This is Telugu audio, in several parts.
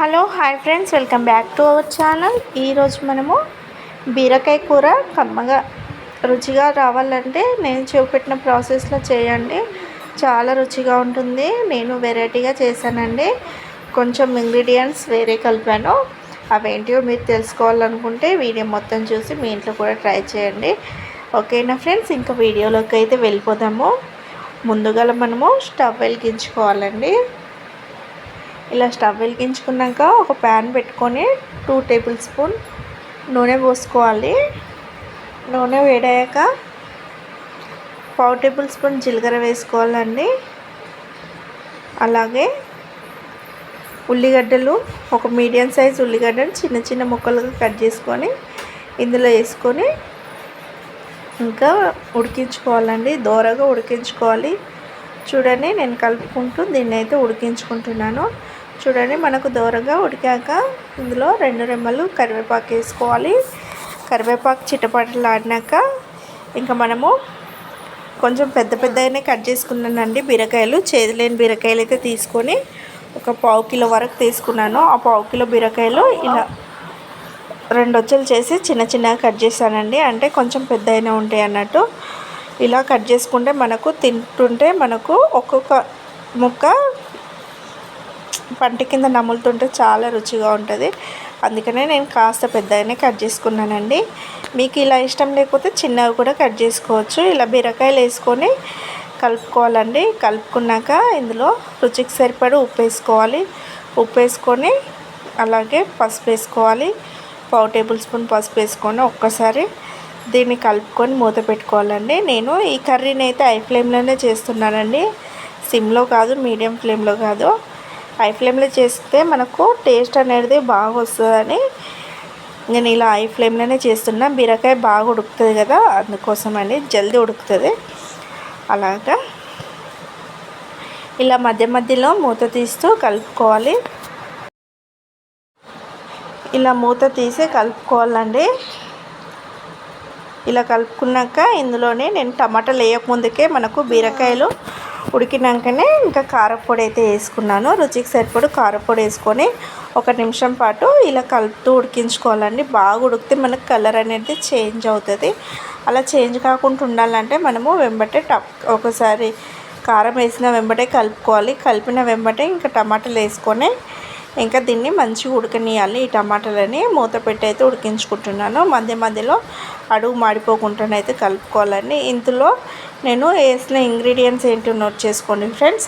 Hello hi friends. Welcome back to our channel. ఈరోజు మనము బీరకాయ కూర కమ్మగా రుచిగా రావాలంటే నేను చూపెట్టిన ప్రాసెస్లో చేయండి. చాలా రుచిగా ఉంటుంది. నేను వెరైటీగా చేశానండి. కొంచెం ఇంగ్రీడియంట్స్ వేరే కలిపాను. అవేంటివో మీరు తెలుసుకోవాలనుకుంటే వీడియో మొత్తం చూసి మీ ఇంట్లో కూడా ట్రై చేయండి. ఓకేనా ఫ్రెండ్స్? ఇంకా వీడియోలోకి అయితే వెళ్ళిపోదాము. ముందుగా మనము స్టవ్ వెలిగించుకోవాలండి. ఇలా స్టవ్ వెలిగించుకున్నాక ఒక ప్యాన్ పెట్టుకొని టూ టేబుల్ స్పూన్ నూనె పోసుకోవాలి. నూనె వేడయ్యాక పావు టేబుల్ స్పూన్ జీలకర్ర వేసుకోవాలండి. అలాగే ఉల్లిగడ్డలు ఒక మీడియం సైజ్ ఉల్లిగడ్డలు చిన్న చిన్న ముక్కలుగా కట్ చేసుకొని ఇందులో వేసుకొని ఇంకా ఉడికించుకోవాలండి. దోరగా ఉడికించుకోవాలి. చూడండి నేను కలుపుకుంటూ దీన్ని అయితే ఉడికించుకుంటున్నాను. చూడండి మనకు దూరంగా ఉడికాక ఇందులో రెండు రెమ్మలు కరివేపాకు వేసుకోవాలి. కరివేపాకు చిట్టపటలాడినాక ఇంకా మనము కొంచెం పెద్ద పెద్దగానే కట్ చేసుకున్నానండి బీరకాయలు. చేదులేని బీరకాయలు అయితే తీసుకొని ఒక పావు కిలో వరకు తీసుకున్నాను. ఆ పావు కిలో బీరకాయలు ఇలా రెండు వచ్చలు చేసి చిన్న చిన్నగా కట్ చేశానండి. అంటే కొంచెం పెద్దగానే ఉంటాయి అన్నట్టు. ఇలా కట్ చేసుకుంటే మనకు తింటుంటే మనకు ఒక్కొక్క ముక్క పంట కింద నములుతుంటే చాలా రుచిగా ఉంటుంది. అందుకనే నేను కాస్త పెద్దగానే కట్ చేసుకున్నానండి. మీకు ఇలా ఇష్టం లేకపోతే చిన్నవి కూడా కట్ చేసుకోవచ్చు. ఇలా బీరకాయలు వేసుకొని కలుపుకోవాలండి. కలుపుకున్నాక ఇందులో రుచికి సరిపడి ఉప్పు వేసుకోవాలి. ఉప్పు వేసుకొని అలాగే పసుపు వేసుకోవాలి. పావు టేబుల్ స్పూన్ పసుపు వేసుకొని ఒక్కసారి దీన్ని కలుపుకొని మూత పెట్టుకోవాలండి. నేను ఈ కర్రీని అయితే హై ఫ్లేమ్లోనే చేస్తున్నానండి. సిమ్లో కాదు మీడియం ఫ్లేమ్లో కాదు. హై ఫ్లేమ్లో చేస్తే మనకు టేస్ట్ అనేది బాగా వస్తుందని నేను ఇలా హై ఫ్లేమ్లోనే చేస్తున్నా. బీరకాయ బాగా ఉడుకుతుంది కదా అందుకోసం అండి జల్దీ ఉడుకుతుంది. అలాగా. ఇలా మధ్య మధ్యలో మూత తీస్తూ కలుపుకోవాలి. ఇలా మూత తీసి కలుపుకోవాలండి. ఇలా కలుపుకున్నాక ఇందులోనే నేను టమాటాలు వేయకముందుకే మనకు బీరకాయలు ఉడికినాకనే ఇంకా కారపొడి అయితే వేసుకున్నాను. రుచికి సరిపడు కారపొడి వేసుకొని ఒక నిమిషం పాటు ఇలా కలుపుతూ ఉడికించుకోవాలండి. బాగా ఉడికితే మనకు కలర్ అనేది చేంజ్ అవుతుంది. అలా చేంజ్ కాకుండా ఉండాలంటే మనము వెంబటే టప్ ఒకసారి కారం వేసిన వెంబటే కలుపుకోవాలి. కలిపిన వెంబటే ఇంకా టమాటాలు వేసుకొని ఇంకా దీన్ని మంచిగా ఉడకనియాలి. ఈ టమాటాలని మూత పెట్టి అయితే ఉడికించుకుంటున్నాను. మధ్య మధ్యలో అడుగు మాడిపోకుండా అయితే కలుపుకోవాలండి. ఇందులో నేను వేసిన ఇంగ్రీడియంట్స్ ఏంటో నోట్ చేసుకోండి ఫ్రెండ్స్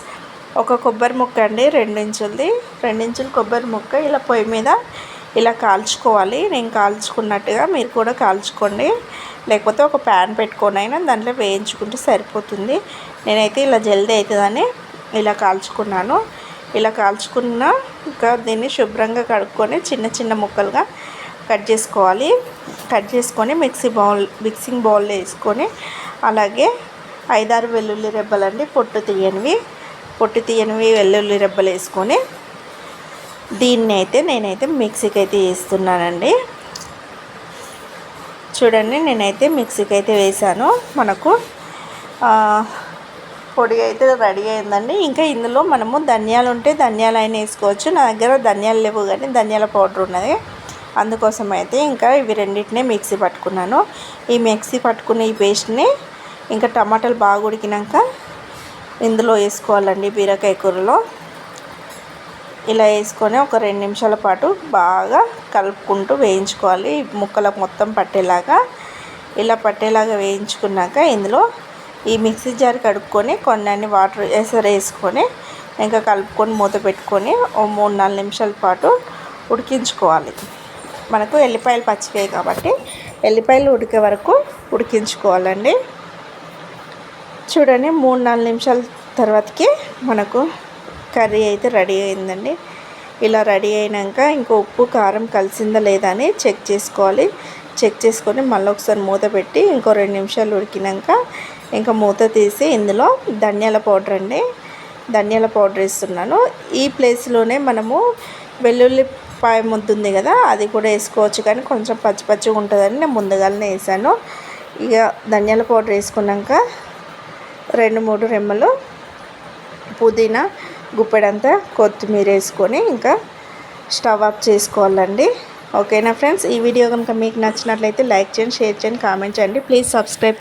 ఒక కొబ్బరి ముక్క అండి రెండించులది రెండించులు కొబ్బరి ముక్క ఇలా పొయ్యి మీద ఇలా కాల్చుకోవాలి. నేను కాల్చుకున్నట్టుగా మీరు కూడా కాల్చుకోండి. లేకపోతే ఒక ప్యాన్ పెట్టుకొని అయినా దాంట్లో వేయించుకుంటే సరిపోతుంది. నేనైతే ఇలా జల్దీ అవుతుందని ఇలా కాల్చుకున్నాను. ఇలా కాల్చుకున్న ఇంకా దీన్ని శుభ్రంగా కడుక్కొని చిన్న చిన్న ముక్కలుగా కట్ చేసుకోవాలి. కట్ చేసుకొని మిక్సీ బౌల్ మిక్సింగ్ బౌల్లో వేసుకొని అలాగే ఐదారు వెల్లుల్లి రెబ్బలండి పొట్టు తీయనివి. పొట్టు తీయనివి వెల్లుల్లి రెబ్బలు వేసుకొని దీన్ని అయితే నేనైతే మిక్సీకి అయితే వేస్తున్నానండి. చూడండి నేనైతే మిక్సీకి అయితే వేసాను మనకు పొడి అయితే రెడీ అయిందండి. ఇంకా ఇందులో మనము ధనియాలు ఉంటే ధనియాలు అయినా వేసుకోవచ్చు. నా దగ్గర ధనియాలు లేవు కానీ ధనియాల పౌడర్ ఉన్నది. అందుకోసం అయితే ఇంకా ఇవి రెండింటినే మిక్సీ పట్టుకున్నాను. ఈ మిక్సీ పట్టుకున్న ఈ పేస్ట్ని ఇంకా టమాటాలు బాగా ఉడికినాక ఇందులో వేసుకోవాలండి బీరకాయ కూరలో. ఇలా వేసుకొని ఒక రెండు నిమిషాల పాటు బాగా కలుపుకుంటూ వేయించుకోవాలి. ముక్కలకు మొత్తం పట్టేలాగా. ఇలా పట్టేలాగా వేయించుకున్నాక ఇందులో ఈ మిక్సీ జార్ కడుక్కొని కొన్ని వాటర్ ఎసరు వేసుకొని ఇంకా కలుపుకొని మూత పెట్టుకొని ఓ మూడు నాలుగు నిమిషాల పాటు ఉడికించుకోవాలి. మనకు ఎల్లిపాయలు పచ్చివే కాబట్టి ఎల్లిపాయలు ఉడికే వరకు ఉడికించుకోవాలండి. చూడండి మూడు నాలుగు నిమిషాల తర్వాతకి మనకు కర్రీ అయితే రెడీ అయిందండి. ఇలా రెడీ అయినాక ఇంకో ఉప్పు కారం కలిసిందా లేదా అని చెక్ చేసుకోవాలి. చెక్ చేసుకొని మళ్ళీ ఒకసారి మూత పెట్టి ఇంకో రెండు నిమిషాలు ఉడికినాక ఇంకా మూత తీసి ఇందులో ధనియాల పౌడర్ అండి. ధనియాల పౌడర్ వేస్తున్నాను. ఈ ప్లేస్లోనే మనము వెల్లుల్లిపాయ పాయ ఉంది కదా అది కూడా వేసుకోవచ్చు. కానీ కొంచెం పచ్చి పచ్చిగా ఉంటుందని నేను ముందుగానే వేసాను. ఇక ధనియాల పౌడర్ వేసుకున్నాక రెండు మూడు రెమ్మలు పుదీనా గుప్పెడంతా కొత్తిమీర వేసుకొని ఇంకా స్టవ్ ఆఫ్ చేసుకోవాలండి. ఓకేనా ఫ్రెండ్స్? ఈ వీడియో కనుక మీకు నచ్చినట్లయితే లైక్ చేయండి షేర్ చేయండి కామెంట్ చేయండి. Please subscribe